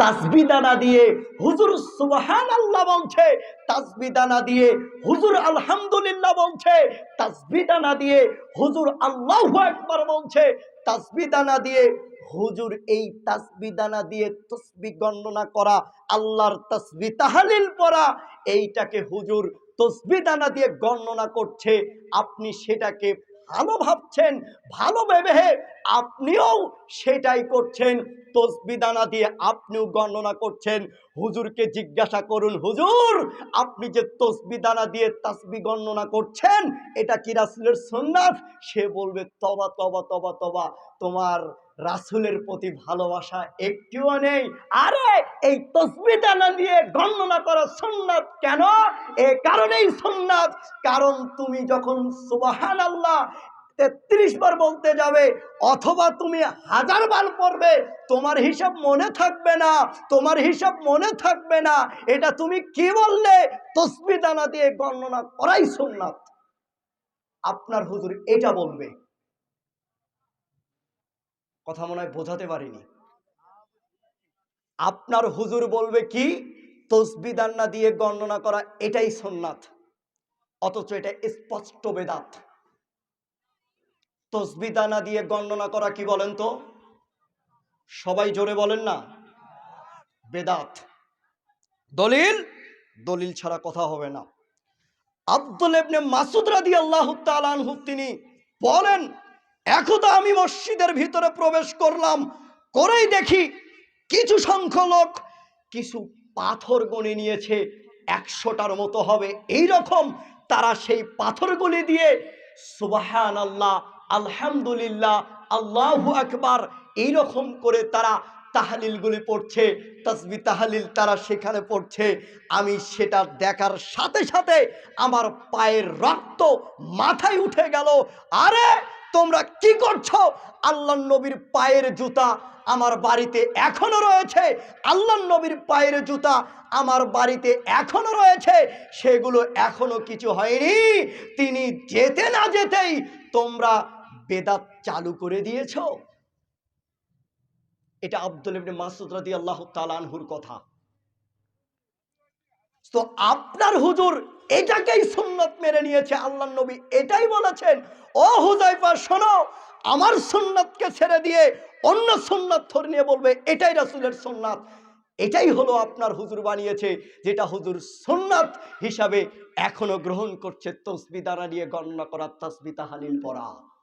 তাসবিদানা দিয়ে হুজুর সুবহান আল্লাহ বলছে তাসবিদানা দিয়ে হুজুর আলহামদুলিল্লাহ বলছে তাসবিদানা দিয়ে হুজুর আল্লাহু আকবার বলছে তাসবিদানা দিয়ে হুজুর এই তাসবিদানা দিয়ে তসবি গণনা করা, আল্লাহর তসবি তাহালিল পড়া, এইটাকে হুজুর তসবিদানা দিয়ে গণনা করছে, আপনি সেটাকে ভালো ভাবছেন, ভালো ভেবে আপনিও সেটাই করছেন। তসবিদানা দিয়ে আপনিও গণনা করছেন। হুজুরকে জিজ্ঞাসা করুন, হুজুর, আপনি যে তসবিদানা দিয়ে তাসবি গণনা করছেন, এটা কি রাসুলের সুন্নাত? সে বলবে, তবা তবা তবা তবা, তোমার রাসুলের প্রতি ভালোবাসা একটুও নেই। আরে, এই তসবিদানা দিয়ে গণনা করা সুন্নাত কেন? এ কারণেই সুন্নাত। কারণ তুমি যখন সুবাহান আল্লাহ তেত্রিশ বার বলতে যাবে, অথবা তুমি হাজার বার পড়বে, তোমার হিসাব মনে থাকবে না, তোমার হিসাব মনে থাকবে না, এটা তুমি কি বললে? তসবিদানা দিয়ে গণনা করাই সুন্নাত। আপনার হুজুর এটা বলবে। কথা মনে হয় বোঝাতে পারিনি। আপনার হুজুর বলবে কি? তসবিদান্না দিয়ে গণনা করা এটাই সোননাথ অথচ এটা স্পষ্ট বেদাত। তসবিদানা দিয়ে গণনা করা কি বলেন তো? সবাই জোরে বলেন না। বেদাত। দলিল? দলিল ছাড়া কথা হবে না। আব্দুল ইবনে মাসুদ রাদি আল্লাহ তালানহু তিনি বলেন একদা আমি মসজিদের ভিতরে প্রবেশ করলাম, করেই দেখি কিছু সংখ্যক, কিছু পাথর গণে নিয়েছে, একশোটার মতো হবে। এই রকম তারা সেই পাথরগুলি দিয়ে সুবাহান আল্লাহ আলহামদুলিল্লাহ, আল্লাহু আকবার, এইরকম করে তারা তাহালিলগুলি পড়ছে, তসবি তাহালিল তারা সেখানে পড়ছে। আমি সেটা দেখার সাথে সাথে আমার পায়ের রক্ত মাথায় উঠে গেল। আরে তোমরা কি করছ? আল্লাহ নবীর পায়ের জুতা আমার বাড়িতে এখনও রয়েছে। আল্লাহ নবীর পায়ের জুতা আমার বাড়িতে এখনও রয়েছে। সেগুলো এখনও কিছু হয়নি। তিনি যেতে না যেতেই তোমরা বেদাত চালু করে দিয়েছ। এটা আব্দুল ইবনে মাসুদ রাদি আল্লাহ তালানহুর কথা। তো আপনার হুজুর এটাকেই সুন্নত মেনে নিয়েছে আল্লাহ নবী। এটাই বলেছেন, ও হুজাইফা শোনো, আমার সুন্নতকে ছেড়ে দিয়ে অন্য সুন্নত ধরে নিয়ে বলবে, এটাই রাসুলের সুন্নাত। এটাই হলো আপনার হুজুর বানিয়েছে, যেটা হুজুর সুন্নাত হিসাবে এখনও গ্রহণ করছে, তসবি দ্বারা নিয়ে গণনা করা, তসবি তাহালিল পড়া।